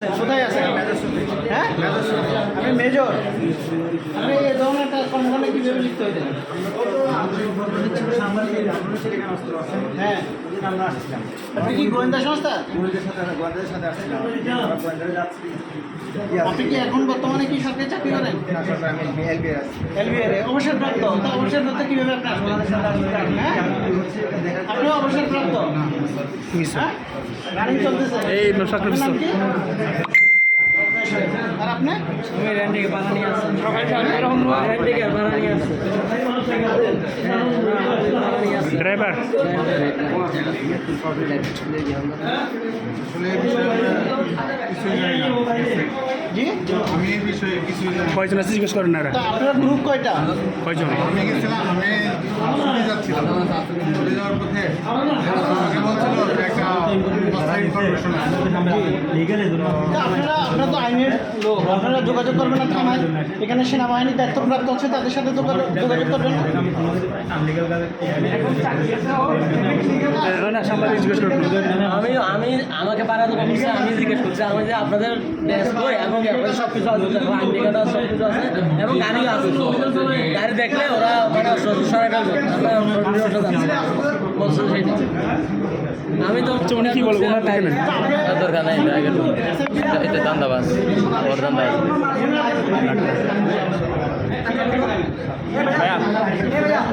কোথায় আছেন? হ্যাঁ? আপনি মেজর। আপনি এই ধরনের একটা কর্মকাণ্ডে কীভাবে হ্যাঁ আমরা আসছিলাম আপনি কি গোয়েন্দা সংস্থা? বন্ধুদের সাথে বন্ধুদের সাথে আসছিলাম যাচ্ছি আপনি কি এখন বর্তমানে কি সরকারি চাকরি করেন? না সরকার আমি এলবি আছি। এলবিআর অবসরপ্রাপ্ত। তা অবসরপ্রাপ্ত কীভাবে আপনি আসবেন? হ্যাঁ? হ্যাঁ? এই আসছি ড্রাইভার। জি? এই বিষয়ে কিছুই কয়জন আছে জিজ্ঞেস করেন না আপনার গ্রুপ কয়টা? কয়জন? আমি গেছিলাম আমি চলে যাচ্ছিলাম। চলে যাওয়ার পথে আমাকে বলছিল একটা ইনফরমেশন আপনারা আপনারা তো আইনের লোক আপনারা যোগাযোগ করবেন না থানায়। এখানে সেনাবাহিনী দায়িত্বপ্রাপ্ত আছে তাদের সাথে যোগাযোগ যোগাযোগ করবেন না না সাংবাদিক জিজ্ঞেস করেন আমি আমি আমাকে পাড়াতে বলছে আমি জিজ্ঞেস করছি আমি যে আপনাদের ড্রেস বই এবং আপনাদের সব কিছু আছে আইন সব কিছু আছে এবং গাড়ি আছে। গাড়ি দেখলে ওরা মানে সরাই। বলছে সেটা আমি তো উনি কি বলব? ওনার নেন দরকার নাই এটা দান্দাবাজ।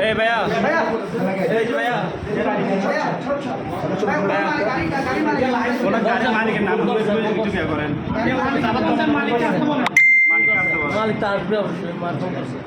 এই ভাইয়া। এই যে ভাইয়া। ওনার গাড়ির মালিকের নাম জিজ্ঞাসা করেন। মালিক তো আসবে অবশ্যই মার করছে।